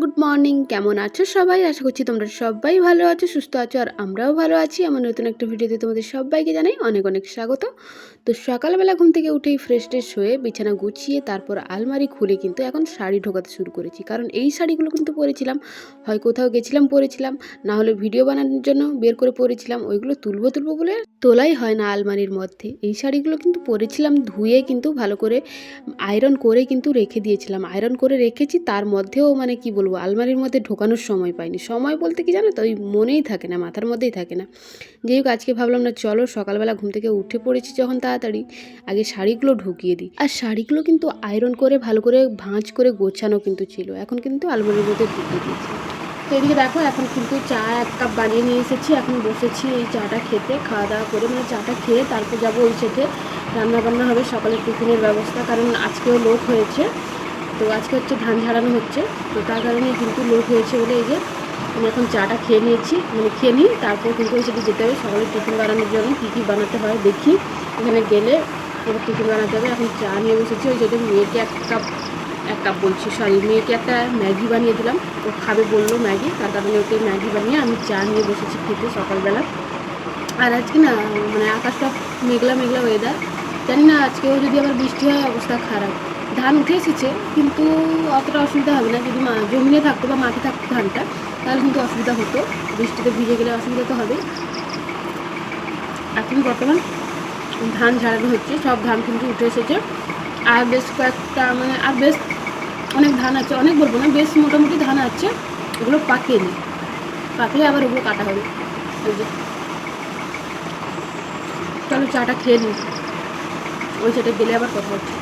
Good morning. কেমন আছো সবাই? আশা করছি তোমরা সবাই ভালো আছো, সুস্থ আছো, আর আমরাও ভালো আছি। আমার নতুন একটা ভিডিওতে তোমাদের সবাইকে জানাই অনেক অনেক স্বাগত। তো সকালবেলা ঘুম থেকে উঠেই ফ্রেশ ট্রেশ হয়ে বিছানা গুছিয়ে তারপর আলমারি খুলে কিন্তু এখন শাড়ি ঢোকাতে শুরু করেছি। কারণ এই শাড়িগুলো কিন্তু পরেছিলাম, হয় কোথাও গেছিলাম, পরেছিলাম, না হলে ভিডিও বানানোর জন্য বের করে পরেছিলাম, ওইগুলো তুলবো তুলবো বলে তোলাই হয় না আলমারির মধ্যে। এই শাড়িগুলো কিন্তু পরেছিলাম, ধুয়ে কিন্তু ভালো করে আয়রন করে কিন্তু রেখে দিয়েছিলাম। আয়রন করে রেখেছি, তার মধ্যেও মানে কি বলব, আলমারির মধ্যে ঢোকানোর সময় পাইনি। সময় বলতে কি জানো তো, ওই মনেই থাকে না, মাথার মধ্যেই থাকে না। যাই হোক, আজকে ভাবলাম না, চলো সকালবেলা ঘুম থেকে উঠে পড়েছি যখন তাড়াতাড়ি, আগে শাড়িগুলো ঢুকিয়ে দিই। আর শাড়িগুলো কিন্তু আয়রন করে, ভালো করে ভাঁজ করে গোছানো কিন্তু ছিল, এখন কিন্তু আলমারির মধ্যে ঢুকিয়ে দিয়েছি। তো এদিকে দেখো, এখন কিন্তু চা এক কাপ বানিয়ে নিয়ে এসেছি, এখন বসেছি এই চাটা খেতে, খাওয়া দাওয়া করে মানে চাটা খেয়ে তারপর যাব ওই সেটে। রান্না বান্না হবে, সকালের টিফিনের ব্যবস্থা, কারণ আজকেও লোক হয়েছে। তো আজকে হচ্ছে ধান ঝাড়ানো হচ্ছে, তো তার কারণে কিন্তু লোক হয়েছে বলে এই যে আমি এখন চাটা খেয়ে নিয়েছি মানে খেয়ে নিই, তারপর কিন্তু সেটা যেতে হবে, সকালে টিফিন বানানোর জন্য কী কী বানাতে হয় দেখি, এখানে গেলে এবার টিফিন বানাতে হবে, এখন চা নিয়ে বসেছি, ওই যেটা মেয়েকে এক কাপ এক কাপ বলছি সরি মেয়েকে একটা ম্যাগি বানিয়ে দিলাম, ও খাবে বলল ম্যাগি, তার কারণে ওকে ম্যাগি বানিয়ে আমি চা নিয়ে বসেছি খেতে সকালবেলা। আর আজকে না মানে আকাশটা মেঘলা মেঘলা ওয়েদার জানি না আজকেও যদি আবার বৃষ্টি হয় অবস্থা খারাপ। ধান উঠে এসেছে কিন্তু অতটা অসুবিধা হবে না। যদি জমিনে থাকতো বা মাঠে থাকতো ধানটা, তাহলে কিন্তু অসুবিধা হতো। বৃষ্টিতে ভিজে গেলে অসুবিধা তো হবে এখন বর্তমান ধান ঝাড়ানো হচ্ছে, সব ধান কিন্তু উঠে এসেছে। আর বেশ কয়েকটা মানে আর বেশ অনেক ধান আছে, অনেক বলব না, বেশ মোটামুটি ধান আছে ওগুলো পাকিয়ে নিই পাকলে আবার ওগুলো কাটা হবে। চলো চাটা খেয়ে নিই ওই সেটা গেলে আবার কথা হচ্ছে।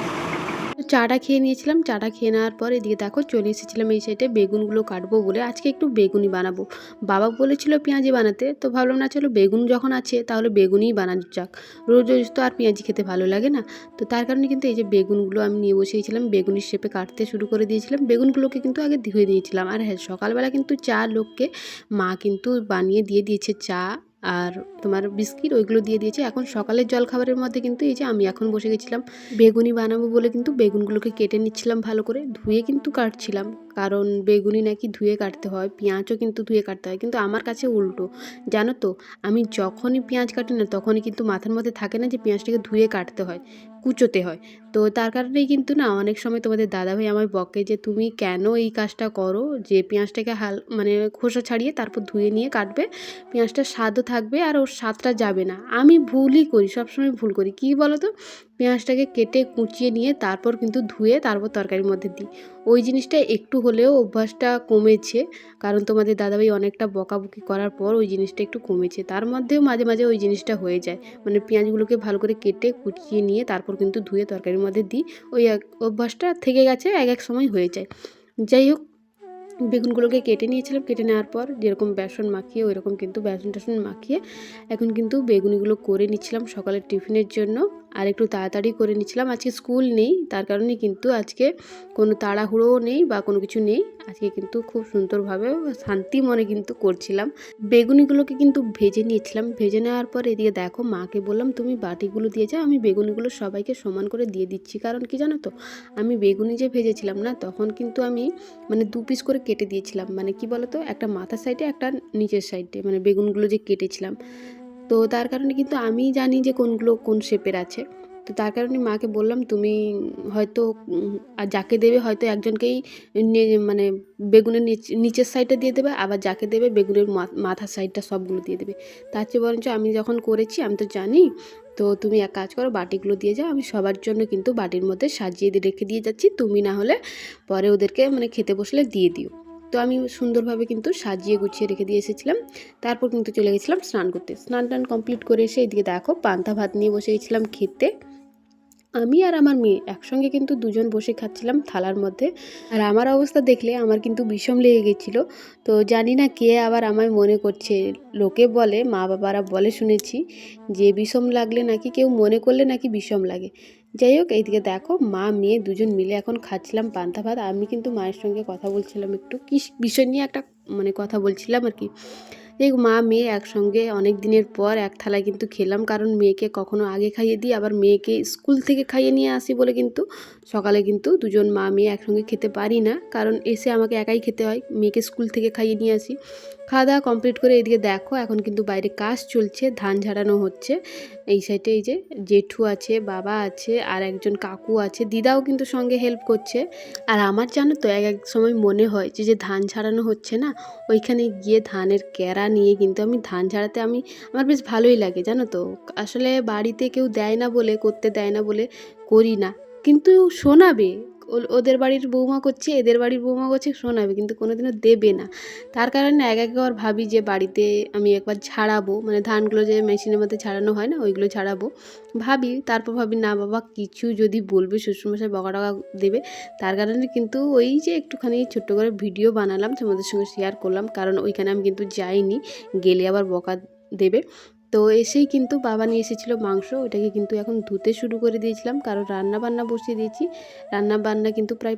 চাটা খেয়ে নিয়েছিলাম। চাটা খেয়ে নেওয়ার পর এদিকে দেখো চলে এসেছিলাম এই সাইডে বেগুনগুলো কাটবো বলে। আজকে একটু বেগুনি বানাবো। বাবা বলেছিল পেঁয়াজি বানাতে, তো ভাবলাম না চলো বেগুন যখন আছে তাহলে বেগুনই বানানো যাক। রোজ রোজ তো আর পেঁয়াজি খেতে ভালো লাগে না। তো তার কারণে কিন্তু এই যে বেগুনগুলো আমি নিয়ে বসেছিলাম বেগুনির শেপে কাটতে শুরু করে দিয়েছিলাম। বেগুনগুলোকে কিন্তু আগে ধুয়ে দিয়েছিলাম। আর হ্যাঁ সকালবেলা কিন্তু চা লোককে মা কিন্তু বানিয়ে দিয়ে দিয়েছে চা। আর তোমার বিস্কিট ওইগুলো দিয়ে দিয়েছে। এখন সকালের জলখাবারের মধ্যে কিন্তু এই যে আমি এখন বসে গেছিলাম। বেগুনি বানাবো বলে কিন্তু বেগুনগুলোকে কেটে নিচ্ছিলাম ভালো করে। ধুয়ে কিন্তু কাটছিলাম। কারণ বেগুনি নাকি ধুয়ে কাটতে হয়, পেঁয়াজও কিন্তু ধুয়ে কাটতে হয়। কিন্তু আমার কাছে উল্টো। জানো তো, আমি যখনই পেঁয়াজ কাটি না, তখনই কিন্তু মাথার মধ্যে থাকে না যে পেঁয়াজটাকে ধুয়ে কাটতে হয়, কুচোতে হয়। তো তার কারণেই কিন্তু না, অনেক সময় তোমাদের দাদাভাই আমায় বকে যে, তুমি কেন এই কাজটা করো? যে পেঁয়াজটাকে হাল মানে খোসা ছাড়িয়ে তারপর ধুয়ে নিয়ে কাটবে। পেঁয়াজটার স্বাদও থাকবে আর ওর স্বাদটা যাবে না। আমি ভুলই করি, সবসময় ভুল করি। কী বলো তো পেঁয়াজটাকে কেটে কুচিয়ে নিয়ে তারপর কিন্তু ধুয়ে তারপর তরকারির মধ্যে দিই। ওই জিনিসটা একটু হলেও অভ্যাসটা কমেছে। কারণ তোমাদের দাদাভাই অনেকটা বকাবকি করার পর ওই জিনিসটা একটু কমেছে। তার মধ্যেও মাঝে মাঝে ওই জিনিসটা হয়ে যায়। মানে পেঁয়াজগুলোকে ভালো করে কেটে, কুচিয়ে নিয়ে তারপর কিন্তু ধুয়ে তরকারির মধ্যে দিই। ওই এক অভ্যাসটা থেকে গেছে, এক এক সময় হয়ে যায়। যাই হোক, বেগুনগুলোকে কেটে নিয়েছিলাম। কেটে নেওয়ার পর যেরকম বেসন মাখিয়ে ওই রকম কিন্তু বেসন টেসন মাখিয়ে এখন কিন্তু বেগুনিগুলো করে নিচ্ছিলাম সকালের টিফিনের জন্য। আর একটু তাড়াতাড়ি করে নিচ্ছিলাম। আজকে স্কুল নেই, তার কারণে কিন্তু আজকে কোনো তাড়াহুড়োও নেই বা কোনো কিছু নেই। আজকে কিন্তু খুব সুন্দরভাবে শান্তি মনে কিন্তু করছিলাম। বেগুনিগুলোকে কিন্তু ভেজে নিয়েছিলাম। ভেজে নেওয়ার পর এদিকে দেখো, মাকে বললাম, তুমি বাটিগুলো দিয়ে যাও, আমি বেগুনিগুলো সবাইকে সমান করে দিয়ে দিচ্ছি। কারণ কি জানো তো, আমি বেগুনি যে ভেজেছিলাম না, তখন কিন্তু আমি মানে দু পিস করে কেটে দিয়েছিলাম। মানে কি বলতো, একটা মাথার সাইডে একটা নিচের সাইডে মানে বেগুনগুলো যে কেটেছিলাম। তো তার কারণে কিন্তু আমি জানি যে কোনগুলো কোন শেপের আছে। তো তার কারণে মাকে বললাম, তুমি হয়তো আর যাকে দেবে হয়তো একজনকেই মানে বেগুনের নিচের সাইডটা দিয়ে দেবে, আবার যাকে দেবে বেগুনের মাথার সাইডটা সবগুলো দিয়ে দেবে। তার চেয়ে বরঞ্চ আমি যখন করেছি, আমি তো জানি, তো তুমি এক কাজ করো, বাটিগুলো দিয়ে যাও, আমি সবার জন্য কিন্তু বাটির মধ্যে সাজিয়ে রেখে দিয়ে যাচ্ছি, তুমি না হলে পরে ওদেরকে মানে খেতে বসলে দিয়ে দিও। তো আমি সুন্দরভাবে কিন্তু সাজিয়ে গুছিয়ে রেখে দিয়ে এসেছিলাম। তারপর কিন্তু চলে গেছিলাম স্নান করতে। স্নান টান কমপ্লিট করে এসে এদিকে দেখো, পান্তা ভাত নিয়ে বসে গেছিলাম খেতে। আমি আর আমার মেয়ে একসঙ্গে কিন্তু দুজন বসে খাচ্ছিলাম থালার মধ্যে। আর আমার অবস্থা দেখলে আমার কিন্তু বিষম লেগে গেছিল। তো জানি না কে আবার আমায় মনে করছে। লোকে বলে মা বাবারা বলে শুনেছি যে, বিষম লাগলে নাকি কেউ মনে করলে নাকি বিষম লাগে। যাই হোক, এইদিকে দেখো, মা, মেয়ে দুজন মিলে এখন খাচ্ছিলাম পান্তা ভাত। আমি কিন্তু মায়ের সঙ্গে কথা বলছিলাম একটু। কি বিষয় নিয়ে একটা মানে কথা বলছিলাম আর কি। দেখ মা মেয়ে একসঙ্গে অনেক দিনের পর এক থালায় কিন্তু খেলাম। কারণ মেয়েকে কখনো আগে খাইয়ে দিই, আবার মেয়েকে স্কুল থেকে খাইয়ে নিয়ে আসি বলে কিন্তু সকালে কিন্তু দুজন মা মেয়ে একসঙ্গে খেতে পারি না। কারণ এসে আমাকে একাই খেতে হয়, মেয়েকে স্কুল থেকে খাইয়ে নিয়ে আসি। খাওয়া দাওয়া কমপ্লিট করে এদিকে দেখো, এখন কিন্তু বাইরে কাজ চলছে, ধান ঝাড়ানো হচ্ছে। এই সাইডে এই যে জেঠু আছে, বাবা আছে, আর একজন কাকু আছে, দিদাও কিন্তু সঙ্গে হেল্প করছে। আর আমার জানো তো এক এক সময় মনে হয় যে যে ধান ঝাড়ানো হচ্ছে না, ওইখানে গিয়ে ধানের ক্যারা নিয়ে কিন্তু আমি ধান ঝাড়াতে আমি, আমার বেশ ভালোই লাগে, জানো তো। আসলে বাড়িতে কেউ দেয় না বলে, করতে দেয় না বলে করি না। কিন্তু শোনাবে। ওদের বাড়ির বৌমা করছে, এদের বাড়ির বৌমা করছে, শোনাবে, কিন্তু কোনোদিনও দেবে না। তার কারণে এক একবার ভাবি যে বাড়িতে আমি একবার ঝাড়াবো মানে ধানগুলো যে মেশিনের মধ্যে ছাড়ানো হয় না, ওইগুলো ছাড়াবো ভাবি, তারপর ভাবি, না বাবা, কিছু যদি বলবে, শ্বশুরমশাই বকা টকা দেবে। তার কারণে কিন্তু ওই যে একটুখানি ছোট্ট করে ভিডিও বানালাম, তোমাদের সঙ্গে শেয়ার করলাম, কারণ ওইখানে আমি কিন্তু যাইনি, গেলে আবার বকা দেবে। তো এসেই কিন্তু বাবা নিয়ে এসেছিল মাংস ওটাকে কিন্তু এখন ধুতে শুরু করে দিয়েছিলাম। কারণ রান্না বান্না বসিয়ে দিয়েছি। রান্না বান্না কিন্তু প্রায়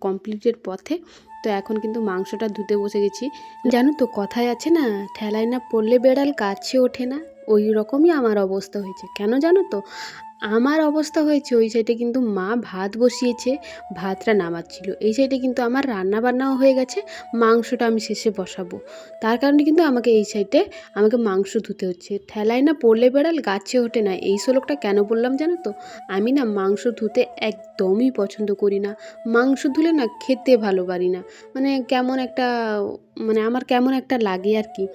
কমপ্লিটের পথে। তো এখন কিন্তু মাংসটা ধুতে বসে গেছি। জানো তো, কথায় আছে না, ঠেলায় না পড়লে বেড়াল কাছে ওঠে না। ওই রকমই আমার অবস্থা হয়েছে। কেন জানো তো? আমার অবস্থা হয়েছে, ওই সাইডে কিন্তু মা ভাত বসিয়েছে, ভাতটা নামাচ্ছিল। এই সাইডে কিন্তু আমার রান্না বান্নাও হয়ে গেছে, মাংসটা আমি শেষে বসাবো। তার কারণে কিন্তু আমাকে এই সাইডে আমাকে মাংস ধুতে হচ্ছে। ঠেলায় না পড়লে বেড়াল, গাছে ওঠে না। এই শ্লোকটা কেন বললাম জানো তো? আমি না মাংস ধুতে একদমই পছন্দ করি না। মাংস ধুলে না খেতে ভালো পারি না। মানে কেমন একটা মানে আমার কেমন একটা লাগে আর কি।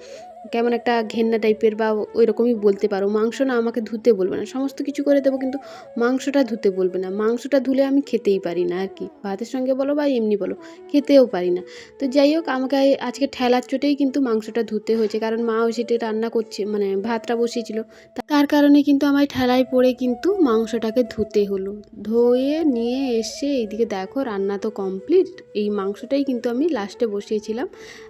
কেমন একটা ঘেন্না টাইপের বা ওই রকমই বলতে পারো। মাংস না আমাকে ধুতে বলবে না। সমস্ত কিছু করে দেবো কিন্তু মাংসটা ধুতে বলবে না। মাংসটা ধুলে আমি খেতেই পারি না আর কি। ভাতের সঙ্গে বলো বা এমনি বলো, খেতেও পারি না। তো যাই হোক, আমাকে আজকে ঠেলার চোটেই কিন্তু মাংসটা ধুতে হয়েছে। কারণ মা ওই সেটে রান্না করছে মানে ভাতটা বসিয়েছিল। তার কারণে কিন্তু আমায় ঠেলায় পড়ে কিন্তু মাংসটাকে ধুতে হলো। ধুয়ে নিয়ে এসে এইদিকে দেখো, রান্না তো কমপ্লিট এই মাংসটাই কিন্তু আমি লাস্টে বসিয়েছিলাম।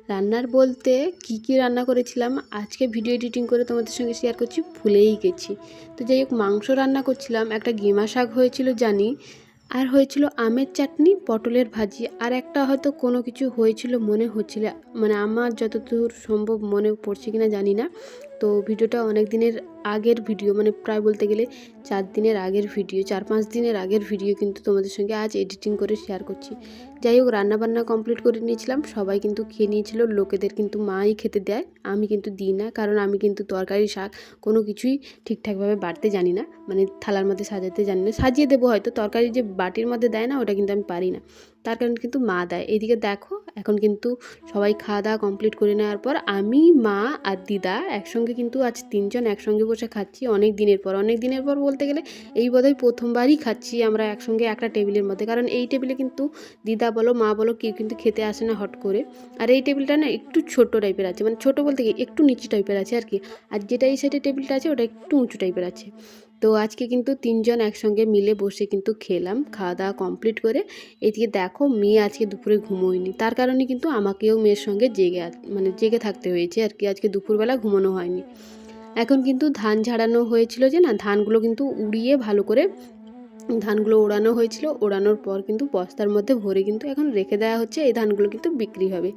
রান্নার বলতে কি কি রান্না করেছিলাম? আজকে ভিডিও এডিটিং করে তোমাদের সঙ্গে শেয়ার করছি, ভুলেই গেছি। তো যাই হোক, মাংস রান্না করছিলাম, একটা গেমা শাক হয়েছিল, জানি। আর হয়েছিল আমের চাটনি, পটলের ভাজি। আর একটা হয়তো কোনো কিছু হয়েছিল, মনে হচ্ছিল মানে আমার যতদূর সম্ভব মনে পড়ছে কিনা জানি না। তো ভিডিওটা অনেক দিনের আগের ভিডিও মানে প্রায় বলতে গেলে চার দিনের আগের ভিডিও, চার পাঁচ দিনের আগের ভিডিও কিন্তু তোমাদের সঙ্গে আজ এডিটিং করে শেয়ার করছি। যাই হোক, রান্নাবান্না কমপ্লিট করে নিয়েছিলাম, সবাই কিন্তু খেয়ে নিয়েছিল, লোকেদের কিন্তু মাই খেতে দেয়, আমি কিন্তু দিই না, কারণ আমি কিন্তু তরকারি, শাক কোনো কিছুই ঠিকঠাকভাবে বাড়তে জানি না মানে থালার মধ্যে সাজাতে জানি না, সাজিয়ে দেবো হয়তো, তরকারি যে বাটির মধ্যে দেয় না, ওটা কিন্তু আমি পারি না, তার কারণ কিন্তু মা দেয় এইদিকে দেখো, এখন কিন্তু সবাই খাওয়া দাওয়া কমপ্লিট করে নেওয়ার পর আমি, মা আর দিদা একসঙ্গে কিন্তু আজ তিনজন একসঙ্গে বসে খাচ্ছি অনেক দিনের পর। অনেক দিনের পর বলতে গেলে এই বোধহয় প্রথমবারই খাচ্ছি আমরা একসঙ্গে একটা টেবিলের মধ্যে। কারণ এই টেবিলে কিন্তু দিদা বলো, মা বলো কেউ কিন্তু খেতে আসে না হট করে। আর এই টেবিলটা না একটু ছোট টাইপের আছে। মানে ছোট বলতে কি একটু নিচু টাইপের আছে আর কি। আর যেটা এই সাইডে টেবিলটা আছে ওটা একটু উঁচু টাইপের আছে। তো আজকে কিন্তু তিনজন একসঙ্গে মিলে বসে কিন্তু খেলাম খাওয়া দাওয়া কমপ্লিট করে। এদিকে দেখো মেয়ে আজকে দুপুরে ঘুমোয়নি। তার কারণে কিন্তু আমাকেও মেয়ের সঙ্গে জেগে মানে জেগে থাকতে হয়েছে আর কি। আজকে দুপুরবেলা ঘুমানো হয়নি। এখন কিন্তু ধান ঝাড়ানো হয়েছিল যে না, ধানগুলো কিন্তু উড়িয়ে ভালো করে ধানগুলো ওড়ানো হয়েছিল। ওড়ানোর পর কিন্তু বস্তার মধ্যে ভরে কিন্তু এখন রেখে দেওয়া হচ্ছে। এই ধানগুলো কিন্তু বিক্রি হবে।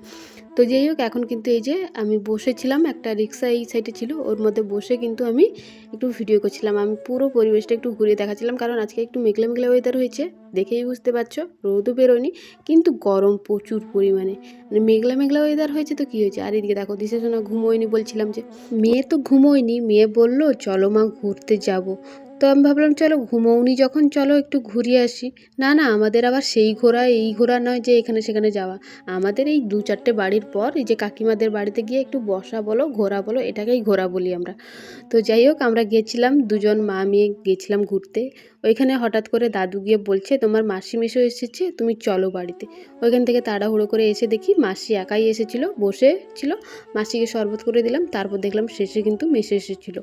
তো যাই হোক, এখন কিন্তু এই যে আমি বসেছিলাম, একটা রিক্সা এই সাইডে ছিল, ওর মধ্যে বসে কিন্তু আমি একটু ভিডিও করছিলাম। আমি পুরো পরিবেশটা একটু ঘুরিয়ে দেখাচ্ছিলাম, কারণ আজকে একটু মেঘলা মেঘলা ওয়েদার হয়েছে, দেখেই বুঝতে পারছ, রোদও বেরোয়নি, কিন্তু গরম প্রচুর পরিমাণে। মানে মেঘলা মেঘলা ওয়েদার হয়েছে তো কী হয়েছে? আর এদিকে দেখো, দিশে শোনা ঘুমোয়নি বলছিলাম যে, মেয়ে তো ঘুমোয়নি, মেয়ে বলল, চলো মা, ঘুরতে যাব। তো আমি ভাবলাম, চলো, ঘুমোওনি যখন, চলো একটু ঘুরিয়ে আসি। না না, আমাদের আবার সেই ঘোরা এই ঘোরা নয় যে এখানে সেখানে যাওয়া। আমাদের এই দু চারটে বাড়ির পর এই যে কাকিমাদের বাড়িতে গিয়ে একটু বসা বলো, ঘোরা বলো, এটাকেই ঘোরা বলি আমরা। তো যাই হোক, আমরা গেছিলাম, দুজন মা মেয়ে গেছিলাম ঘুরতে। ওইখানে হঠাৎ করে দাদু গিয়ে বলছে, তোমার মাসি মেশো এসেছে, তুমি চলো বাড়িতে। ওইখান থেকে তাড়াহুড়ো করে এসে দেখি মাসি একাই এসেছিল, বসে ছিল। মাসিকে শরবত করে দিলাম, তারপর দেখলাম শেষে কিন্তু মেশে এসেছিল।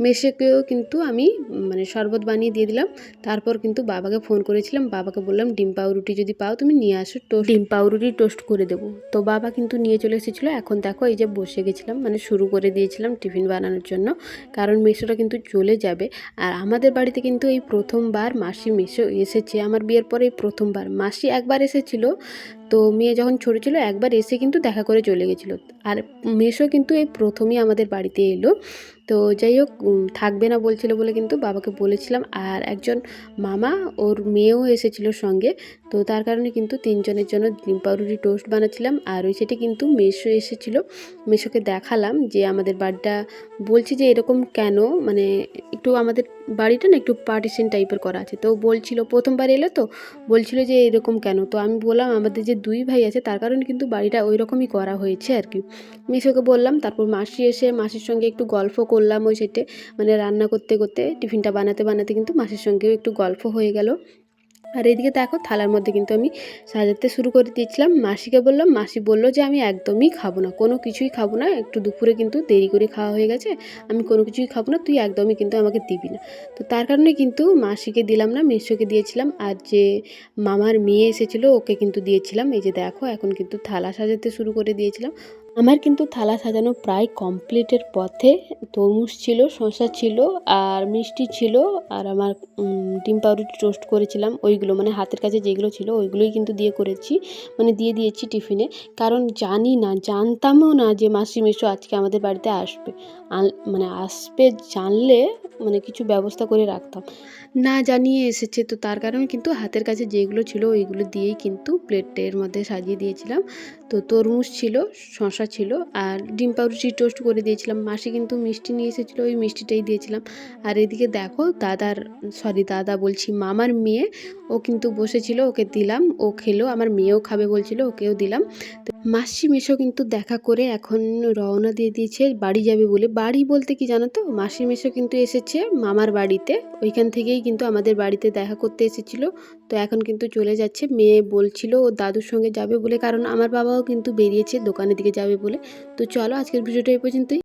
মেশেকেও কিন্তু আমি মানে শরবত বানিয়ে দিয়ে দিলাম। তারপর কিন্তু বাবাকে ফোন করেছিলাম, বাবাকে বললাম, ডিম পাউরুটি যদি পাও তুমি নিয়ে আসো টোস্ট। ডিম পাউরুটি টোস্ট করে দেবো। তো বাবা কিন্তু নিয়ে চলে এসেছিল। এখন দেখো এই যে বসে গেছিলাম মানে শুরু করে দিয়েছিলাম টিফিন বানানোর জন্য, কারণ মেশোটা কিন্তু চলে যাবে। আর আমাদের বাড়িতে কিন্তু এই প্রথমবার মাসি মেশো এসেছে। আমার বিয়ের পরে প্রথমবার। মাসি একবার এসেছিল তো মেয়ে যখন ছোটো ছিল, একবার এসে কিন্তু দেখা করে চলে গেছিল। আর মেশো কিন্তু এই প্রথমেই আমাদের বাড়িতে এলো। তো যাই হোক থাকবে না বলছিল বলে কিন্তু বাবাকে বলেছিলাম। আর একজন মামা, ওর মেয়েও এসেছিল সঙ্গে। তো তার কারণে কিন্তু তিনজনের জন্য ডিম পাউরুটি টোস্ট বানাচ্ছিলাম। আর ওই সেটি কিন্তু মেশো এসেছিল। মেশোকে দেখালাম যে আমাদের বাড়িটা, বলছি যে এরকম কেন? মানে একটু আমাদের বাড়িটা না একটু পার্টিশন টাইপের করা আছে। তো বলছিল, প্রথমবার এলো তো, বলছিল যে এরকম কেন? তো আমি বললাম, আমাদের যে দুই ভাই আছে, তার কারণে কিন্তু বাড়িটা ওই রকমই করা হয়েছে আর কি। মিশোকে বললাম, তারপর মাসি এসে মাসির সঙ্গে একটু গল্প করলাম ওই সেটে। মানে রান্না করতে করতে, টিফিনটা বানাতে বানাতে কিন্তু মাসির সঙ্গেও একটু গল্প হয়ে গেল। আর এদিকে দেখো থালার মধ্যে কিন্তু আমি সাজাতে শুরু করে দিয়েছিলাম। মাসিকে বললাম, মাসি বলল যে আমি একদমই খাব না, কোনো কিছুই খাব না, একটু দুপুরে কিন্তু দেরি করে খাওয়া হয়ে গেছে, আমি কোনো কিছুই খাব না, তুই একদমই কিন্তু আমাকে দিবি না। তো তার কারণে কিন্তু মাসিকে দিলাম না, মেসোকে দিয়েছিলাম। আর যে মামার মেয়ে এসেছিল, ওকে কিন্তু দিয়েছিলাম। এই যে দেখো, এখন কিন্তু থালা সাজাতে শুরু করে দিয়েছিলাম। আমার কিন্তু থালা সাজানো প্রায় কমপ্লিটের পথে। তরমুজ ছিল, শসা ছিল, আর মিষ্টি ছিল, আর আমার ডিম পাউরুটি টোস্ট করেছিলাম। ওইগুলো মানে হাতের কাছে যেগুলো ছিল, ওইগুলোই কিন্তু দিয়ে করেছি। মানে দিয়ে দিয়েছি টিফিনে। কারণ জানি না, জানতামও না যে মাসি মেশো আজকে আমাদের বাড়িতে আসবে। মানে আসবে জানলে মানে কিছু ব্যবস্থা করে রাখতাম। না জানিয়ে এসেছে তো তার কারণে কিন্তু হাতের কাছে যেগুলো ছিল ওইগুলো দিয়েই কিন্তু প্লেটের মধ্যে সাজিয়ে দিয়েছিলাম। তো তরমুজ ছিল, শসা ছিল আর ডিম পাউরুটি টোস্ট করে দিয়েছিলাম। মাসি কিন্তু মিষ্টি নিয়ে এসেছিল, ওই মিষ্টিটাই দিয়েছিলাম। আর এদিকে দেখো, দাদার সরি দাদা বলছি, মামার মেয়ে, ও কিন্তু বসেছিল, ওকে দিলাম, ও খেলো, আমার মেয়েও খাবে বলছিল, ওকেও দিলাম। তো মাসি মেশো কিন্তু দেখা করে এখন রওনা দিয়ে দিয়েছে, বাড়ি যাবে বলে। বাড়ি বলতে কি জানো তো? মাসি মেশো কিন্তু এসেছে মামার বাড়িতে। ওইখান থেকেই কিন্তু আমাদের বাড়িতে দেখা করতে এসেছিল। তো এখন কিন্তু চলে যাচ্ছে। মেয়ে বলছিল ও দাদুর সঙ্গে যাবে বলে। কারণ আমার বাবাও কিন্তু বেরিয়েছে দোকানের দিকে যাবে বলে। তো চলো আজকের ভিডিওটা এই পর্যন্তই।